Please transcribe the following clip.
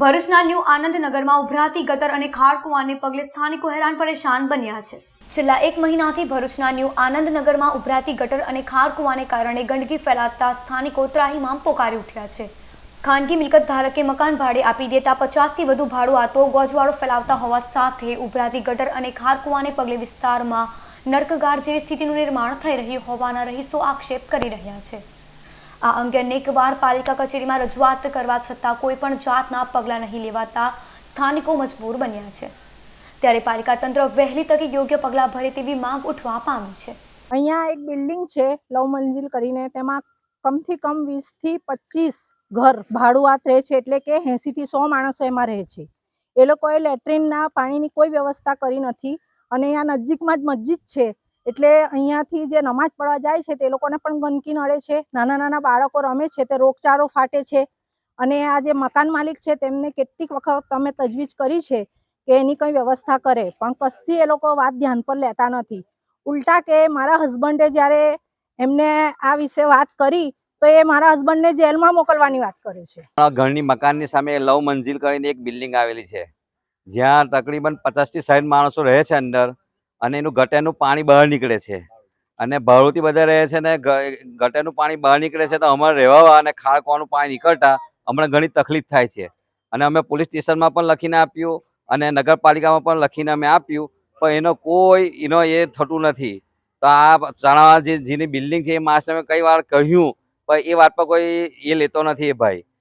ભરૂચના ન્યૂ આનંદનગરમાં ઉભરાતી ગટર અને ખાડ કુવાને પગલે સ્થાનિકો હેરાન પરેશાન બન્યા છે. છેલ્લા એક મહિનાથી ભરૂચના ન્યૂ આનંદનગરમાં ઉભરાતી ગટર અને ખાર કુવાને કારણે ગંદકી ફેલાતા સ્થાનિકો ત્રાહીમામ પોકારી ઉઠ્યા છે. ખાનગી મિલકત ધારકે મકાન ભાડે આપી દેતા પચાસથી વધુ ભાડું આતો ગોજવાળો ફેલાવતા હોવા સાથે ઉભરાતી ગટર અને ખાર કુવાને પગલે વિસ્તારમાં નર્કગાર જેવી સ્થિતિનું નિર્માણ થઈ રહ્યું હોવાના રહીશો આક્ષેપ કરી રહ્યા છે. આ અંગે અનેકવાર પાલિકા કચેરીમાં રજૂઆત કરવા છતાં કોઈ પણ જાતના પગલાં નહીં લેવાતા સ્થાનિકો મજબૂર બન્યા છે. ત્યારે પાલિકા તંત્ર વહેલી તકે યોગ્ય પગલાં ભરે તેવી માંગ ઉઠવા પામી છે. અહીંયા એક બિલ્ડિંગ છે, લવ મંજિલ કરીને તેમાં કમથી કમ વીસથી પચીસ ઘર ભાડુઆત રહે છે, એટલે કે એંસીથી સો માણસો એમાં રહે છે. એ લોકોએ લેટ્રિનના પાણીની કોઈ વ્યવસ્થા કરી નથી અને અહીંયા નજીકમાં જ મસ્જિદ છે એટલે અહીંયાથી જે નમાજ પડવા જાય છે તે લોકોને પણ ગંદકી નડે છે. નાના નાના બાળકો રમે છે, તે રોગચાળો ફાટે છે. અને આ જે મકાન માલિક છે તેમને કેટલીક વખત તમે તજવીજ કરી છે કે એની કંઈ વ્યવસ્થા કરે, પણ કશી એ લોકો વાત ધ્યાન પર લેતા નથી. ઉલટા કે મારા હસબન્ડે જ્યારે એમને આ વિશે વાત કરી, તો એ મારા હસબન્ડને જેલમાં મોકલવાની વાત કરે છે. ઘરની મકાનની સામે લવ મંજિલ કરીને એક બિલ્ડિંગ આવેલી છે. જ્યાં તકરીબન પચાસથી સાઠ માણસો રહે છે અંદર. અને એનું ગટરનું પાણી બહાર નીકળે છે. અને ભાડુતી બધા રહે છે ને ગટેરનું પાણી બહાર નીકળે છે તો અમારે રહેવા અને ખાડકવાનું પાણી નીકળતા અમને ઘણી તકલીફ થાય છે. અને અમે પોલીસ સ્ટેશનમાં પણ લખીને આપ્યું અને નગરપાલિકામાં પણ લખીને અમે આપ્યું, પણ એનો કોઈ, એનો એ થતું નથી. તો આ ચણા જે, જેની બિલ્ડિંગ છે એ માણસને અમે કઈ વાર કહ્યું, પણ એ વાત પર કોઈ એ લેતો નથી એ ભાઈ.